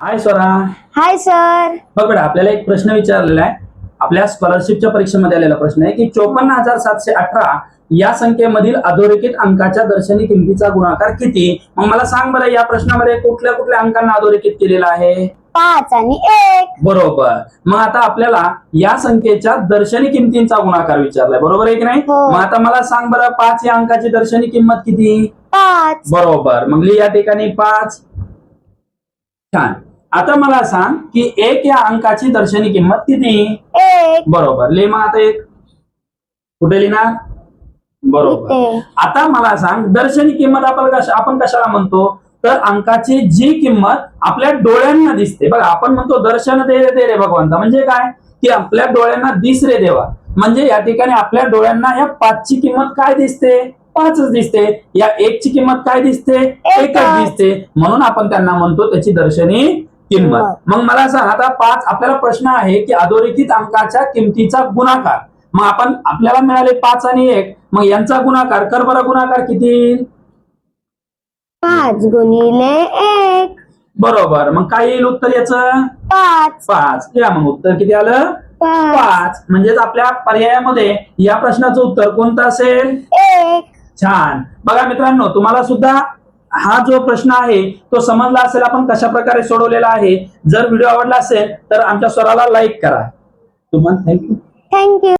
हाय Swara hi sir बघ बेटा आपल्याला एक प्रश्न विचारलेला आहे. आपल्या स्कॉलरशिपच्या परीक्षेमध्ये आलेला प्रश्न आहे की चोपन्न हजार सातशे अठरा या संख्येमधील अधोरेखित अंकाच्या दर्शनी किमतीचा गुणाकार किती? मग मला सांग बरं या प्रश्नामध्ये कुठल्या कुठल्या अंकांना अधोरेखित केलेला आहे? पाच आणि एक. बरोबर. मग आता आपल्याला या संख्येच्या दर्शनी किमतींचा गुणाकार विचारलाय. बरोबर आहे की नाही? हो. मग आता मला सांग बरं पाच या अंकाची दर्शनी किंमत किती? पाच. बरोबर. मग लिही या ठिकाणी पाच. छान. आता मला सांग की एक या अंकाची दर्शनी किंमत किती? एक. बरोबर. ले मग आता एक. कुठे लिहिणार? बरोबर. आता मला सांग दर्शनी किंमत आपण कशा आपण कशाला म्हणतो? तर अंकाची जी किंमत आपल्या डोळ्यांना दिसते. बघा आपण म्हणतो दर्शन दे रे दे रे भगवंता. म्हणजे काय? की आपल्या डोळ्यांना दिस रे देवा. म्हणजे या ठिकाणी आपल्या डोळ्यांना या पाचची किंमत काय दिसते? पाचच दिसते. या एकची किंमत काय दिसते? एकच. दिसते. म्हणून आपण त्यांना म्हणतो त्याची दर्शनी किंमत. मग मला सांग आता पाच आपल्याला प्रश्न आहे की अधोरेखित अंकाच्या किमतीचा गुणाकार. मग आपण आपल्याला मिळाले पाच आणि एक. मग यांचा गुणाकार कर बरं गुणाकार किती पाच गुणिले एक. बरोबर. मग काय येईल उत्तर याचं? पाच. पाच. या मग उत्तर किती आलं? पाच. पाच. म्हणजेच आपल्या पर्यायामध्ये या प्रश्नाचं उत्तर कोणतं असेल? एक. छान. बघा मित्रांनो तुम्हाला सुद्धा हा जो प्रश्न आहे तो समजला असेल आपण कशा प्रकारे सोडवलेला आहे. जर व्हिडिओ आवडला असेल तर आमच्या स्वराला लाईक करा. तुम्हाला थँक्यू थँक्यू